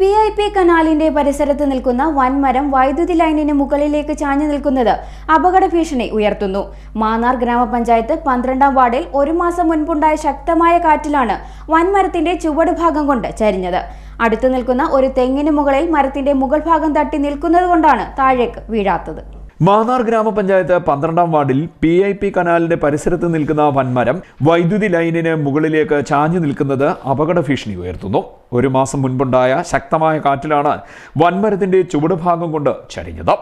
P I P കനാലിന്റെ പരിസരത്ത് നിൽക്കുന്ന വൻമരം വൈദ്യുതി ലൈനിന് മുകളിലേക്ക് ചാഞ്ഞു നിൽക്കുന്നത് അപകട ഭീഷണി ഉയർത്തുന്നു. മാന്നാർ ഗ്രാമപഞ്ചായത്ത് പന്ത്രണ്ടാം വാർഡിൽ ഒരു മാസം മുൻപുണ്ടായ ശക്തമായ കാറ്റിലാണ് വൻമരത്തിന്റെ ചുവട് ഭാഗം കൊണ്ട് ചരിഞ്ഞത്. അടുത്തു നിൽക്കുന്ന ഒരു തെങ്ങിന് മുകളിൽ മരത്തിന്റെ മുകൾ ഭാഗം തട്ടി നിൽക്കുന്നത് കൊണ്ടാണ് താഴേക്ക് വീഴാത്തത്. മാന്നാർ ഗ്രാമപഞ്ചായത്ത് പന്ത്രണ്ടാം വാർഡിൽ പി ഐ പി കനാലിന്റെ പരിസരത്ത് നിൽക്കുന്ന വൻമരം വൈദ്യുതി ലൈനിന് മുകളിലേക്ക് ചാഞ്ഞു നിൽക്കുന്നത് അപകട ഭീഷണി ഉയർത്തുന്നു. ഒരു മാസം മുൻപുണ്ടായ ശക്തമായ കാറ്റിലാണ് വൻമരത്തിന്റെ ചുവട് ഭാഗം കൊണ്ട് ചരിഞ്ഞത്.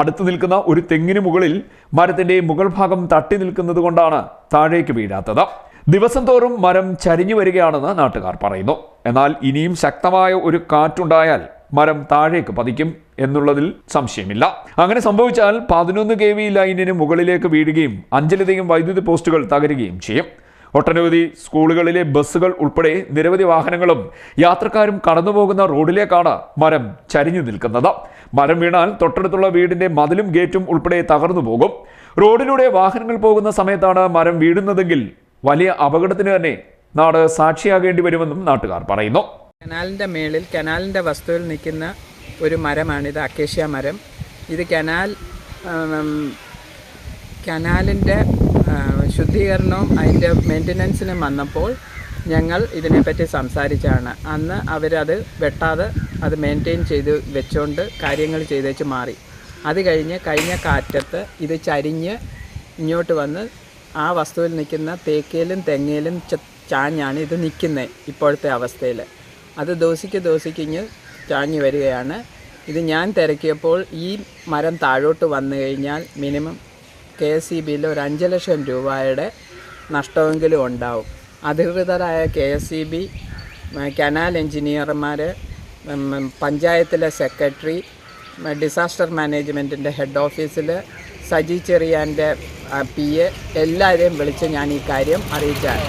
അടുത്തു നിൽക്കുന്ന ഒരു തെങ്ങിന് മുകളിൽ മരത്തിന്റെ മുകൾ ഭാഗം തട്ടി നിൽക്കുന്നത് കൊണ്ടാണ് താഴേക്ക് വീഴാത്തത്. ദിവസം തോറും മരം ചരിഞ്ഞു വരികയാണെന്ന് നാട്ടുകാർ പറയുന്നു. എന്നാൽ ഇനിയും ശക്തമായ ഒരു കാറ്റുണ്ടായാൽ മരം താഴേക്ക് പതിക്കും. എന്നുള്ളതിൽ സംശയമില്ല. അങ്ങനെ സംഭവിച്ചാൽ പതിനൊന്ന് കെ വി ലൈനിന് മുകളിലേക്ക് വീഴുകയും അഞ്ചിലധികം വൈദ്യുതി പോസ്റ്റുകൾ തകരുകയും ചെയ്യും. ഒട്ടനവധി സ്കൂളുകളിലെ ബസ്സുകൾ ഉൾപ്പെടെ നിരവധി വാഹനങ്ങളും യാത്രക്കാരും കടന്നുപോകുന്ന റോഡിലേക്കാണ് മരം ചരിഞ്ഞു നിൽക്കുന്നത്. മരം വീണാൽ തൊട്ടടുത്തുള്ള വീടിന്റെ മതിലും ഗേറ്റും ഉൾപ്പെടെ തകർന്നു പോകും. റോഡിലൂടെ വാഹനങ്ങൾ പോകുന്ന സമയത്താണ് മരം വീഴുന്നതെങ്കിൽ വലിയ അപകടത്തിന് തന്നെ നാട് സാക്ഷിയാകേണ്ടി വരുമെന്നും നാട്ടുകാർ പറയുന്നു. കനാലിന്റെ മേളിൽ കനാലിന്റെ വസ്തുവിൽ നിൽക്കുന്ന ഒരു മരമാണിത് അക്കേഷ്യ മരം. ഇത് കനാൽ കനാലിന്റെ ശുദ്ധീകരണവും അതിന്റെ മെയിന്റനൻസിനും വന്നപ്പോൾ ഞങ്ങൾ ഇതിനെപ്പറ്റി സംസാരിച്ചാണ് അന്ന് അവരത് വെട്ടാതെ അത് മെയിന്റെയിൻ ചെയ്ത് വെച്ചുകൊണ്ട് കാര്യങ്ങൾ ചെയ്തേച്ച് മാറി. അത് കഴിഞ്ഞ് കഴിഞ്ഞ കാറ്റത്ത് ഇത് ചരിഞ്ഞ് ഇങ്ങോട്ട് വന്ന് ആ വസ്തുവിൽ നിൽക്കുന്ന തേക്കയിലും തെങ്ങയിലും ചാഞ്ഞാണ് ഇത് നിൽക്കുന്നത് ഇപ്പോഴത്തെ അവസ്ഥയിൽ അത് ദോശയ്ക്ക് ദോശയ്ക്കിഞ്ഞ് ചാഞ്ഞു വരികയാണ്. ഇത് ഞാൻ തിരക്കിയപ്പോൾ ഈ മരം താഴോട്ട് വന്നു കഴിഞ്ഞാൽ മിനിമം കെ എസ് ഇ ബിയിൽ ഒരു അഞ്ച് ലക്ഷം രൂപയുടെ നഷ്ടമെങ്കിലും ഉണ്ടാവും. അധികൃതരായ K S E B canal എഞ്ചിനീയർമാർ പഞ്ചായത്തിലെ സെക്രട്ടറി ഡിസാസ്റ്റർ മാനേജ്മെന്റിന്റെ ഹെഡ് ഓഫീസിൽ സജി ചെറിയാന്റെ പി എ എല്ലാവരെയും വിളിച്ച് ഞാൻ ഈ കാര്യം അറിയിച്ചാണ്.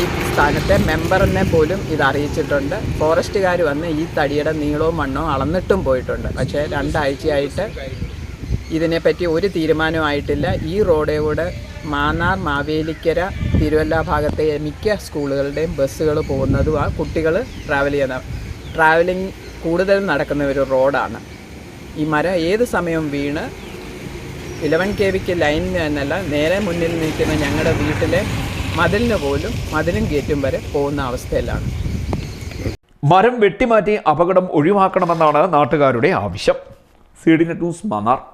ഈ സ്ഥാനത്തെ മെമ്പറിനെ പോലും ഇത് അറിയിച്ചിട്ടുണ്ട്. ഫോറസ്റ്റുകാർ വന്ന് ഈ തടിയുടെ നീളവും മണ്ണോ അളന്നിട്ടും പോയിട്ടുണ്ട്. പക്ഷേ രണ്ടാഴ്ചയായിട്ട് ഇതിനെപ്പറ്റി ഒരു തീരുമാനമായിട്ടില്ല ഈ റോഡേ കൂടെ മാന്നാർ മാവേലിക്കര തിരുവല്ല ഭാഗത്തെ മിക്ക സ്കൂളുകളുടെയും ബസ്സുകൾ പോകുന്നതും ആ കുട്ടികൾ ട്രാവൽ ചെയ്യുന്ന ട്രാവലിംഗ് കൂടുതൽ നടക്കുന്ന ഒരു റോഡാണ്. ഈ മരം ഏത് സമയവും വീണ് ഇലവൻ കെ വിക്ക് ലൈൻ എന്നല്ല നേരെ മുന്നിൽ നിൽക്കുന്ന ഞങ്ങളുടെ വീട്ടിലെ മതിലിന് പോലും മതിലും ഗേറ്റും വരെ പോകുന്ന അവസ്ഥയിലാണ്. മരം വെട്ടിമാറ്റി അപകടം ഒഴിവാക്കണമെന്നാണ് നാട്ടുകാരുടെ ആവശ്യം. C D net news Mannar.